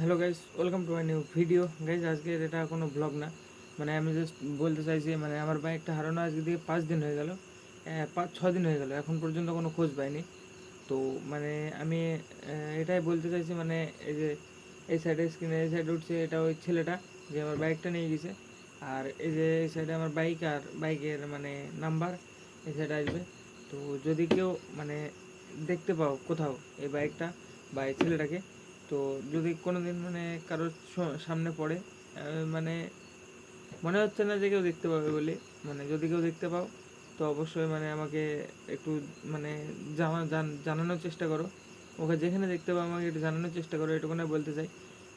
Hello guys welcome to my new video guys আজকে এটা কোনো ব্লগ না। মানে আমি জাস্ট বলতে চাইছি মানে আমার বাইকটা হারানো আজকে দিয়ে পাঁচ দিন হয়ে গেল। পাঁচ ছ দিন হয়ে গেল। এখন পর্যন্ত কোনো খোঁজ পাইনি। তো মানে আমি এটাই বলতে চাইছি মানে এই যে এই সাইডে স্ক্রিনে এই সাইডে উঠছে এটা ওই ছেলেটা যে আমার বাইকটা নিয়ে গেছে। আর এই যে এই সাইডে আমার বাইক আর বাইকের মানে নাম্বার এই সাইডে আসবে। তো যদি কেউ মানে দেখতে পাও কোথাও এই বাইকটা বা এই ছেলেটাকে তো যদি কোনো দিন মানে কারোর সামনে পড়ে মানে মনে হচ্ছে না যে কেউ দেখতে পাবে বলে মানে যদি কেউ দেখতে পাও, তো অবশ্যই মানে আমাকে একটু মানে জানানোর চেষ্টা করো। ওকে যেখানে দেখতে পাও আমাকে একটু জানানোর চেষ্টা করো, এটুকুনে বলতে চাই।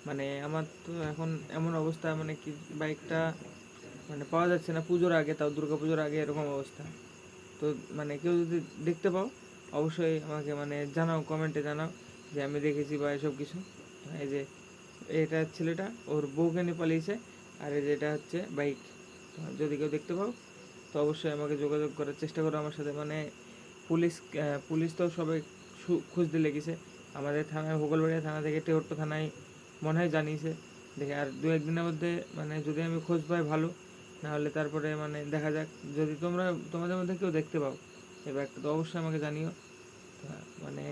মানে আমার তো এখন এমন অবস্থা মানে কি বাইকটা মানে পাওয়া যাচ্ছে না পুজোর আগে, তাও দুর্গা পুজোর আগে এরকম অবস্থা। তো মানে কেউ যদি দেখতে পাও, অবশ্যই আমাকে মানে জানাও কমেন্টে জানাও। যে আমি দেখেছি বা এসব কিছু। এই যে এটা ছেলেটা, ওর বউকে নিয়ে পালিয়েছে, আর এই যে এটা হচ্ছে বাইক। যদি কেউ দেখতে পাও, তো অবশ্যই আমাকে যোগাযোগ করার চেষ্টা করো আমার সাথে। মানে পুলিশ পুলিশ তো সবাই খুঁজতে লেগেছে। আমাদের থানায় ভূগোলবাড়িয়া থানা থেকে টেহট্ট থানায় মনে হয় জানিয়েছে। দেখে আর দু একদিনের মধ্যে মানে যদি আমি খোঁজ পাই ভালো নাহলে তারপরে মানে দেখা যাক। যদি তোমরা, তোমাদের মধ্যে কেউ দেখতে পাও এই বাইকটা তো অবশ্যই আমাকে জানিও। মানে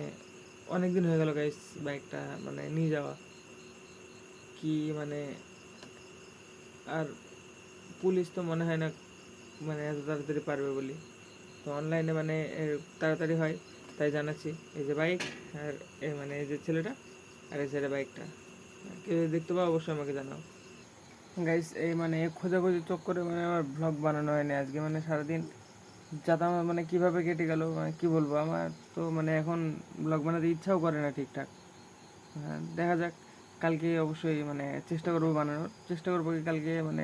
অনেক দিন হয়ে গেল গাইস বাইকটা মানে নিয়ে যাওয়া। কি মানে আর পুলিশ তো মনে হয় না মানে এত তাড়াতাড়ি পারবে বলি। তো অনলাইনে মানে তাড়াতাড়ি হয়, তাই জানাচ্ছি। এই যে বাইক আর এই মানে এই যে ছেলেটা আর এই ছেলে বাইকটা কেউ দেখতে পাও অবশ্যই আমাকে জানাও। গাইস এই মানে খোঁজাখুঁজি চক্করে মানে আমার ব্লগ বানানো হয়নি আজকে মানে সারাদিন যাতে আমার মানে কীভাবে কেটে গেল? মানে কি বলব? আমার তো মানে এখন ব্লগ বানাতে ইচ্ছাও করে না ঠিকঠাক। হ্যাঁ, দেখা যাক। কালকে অবশ্যই মানে চেষ্টা করব বানানোর। চেষ্টা করব কি কালকে মানে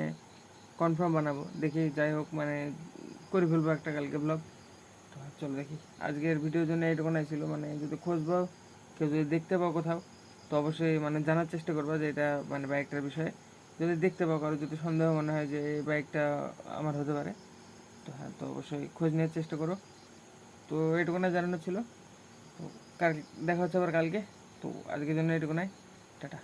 কনফার্ম বানাবো। দেখি যাই হোক মানে করে ফেলব একটা কালকে ব্লগ তো চলো দেখি। আজকের ভিডিওর জন্য এইটুকুনাই ছিল। মানে যদি খোঁজ পাও কেউ যদি দেখতে পাও কোথাও তো অবশ্যই মানে জানার চেষ্টা করব যে এটা মানে বাইকটার বিষয়ে। যদি দেখতে পাও কারও যদি সন্দেহ মনে হয় যে এই বাইকটা আমার হতে পারে তো হ্যাঁ তো অবশ্যই খোঁজ নেওয়ার চেষ্টা করো তো এটুকু না জানানো ছিল। তো কাল দেখা হচ্ছে আবার কালকে। তো আজকের জন্য এটুকু নাই। টাটা।